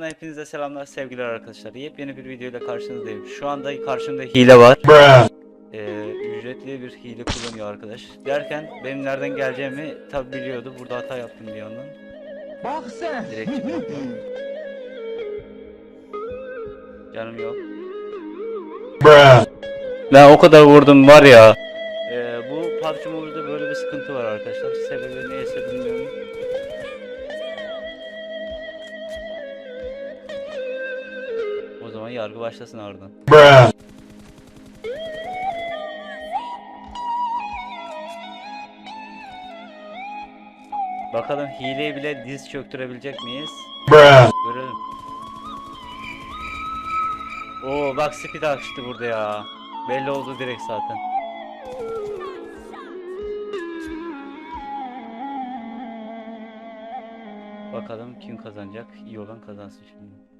kanalından hepinize selamlar sevgiler arkadaşlar. Yepyeni bir video ile karşınızdayım. Şu anda karşımda hile var. Ee, ücretli bir hile kullanıyor arkadaş. Derken benim nereden geleceğimi tabi biliyordu. Burada hata yaptım bir yandan. Bak sen. Direkt çıktım. Canım yok. Ben o kadar vurdum var ya. Ee, bu PUBG Mobile'de böyle bir sıkıntı var arkadaşlar. Sebebi neyse bilmiyorum. Zaman yargı başlasın ardından. Bakalım hileyi bile diz çöktürebilecek miyiz? Görelim. Oo bak speed açtı burada ya. Belli oldu direkt zaten. Bakalım kim kazanacak? İyi olan kazansın şimdi.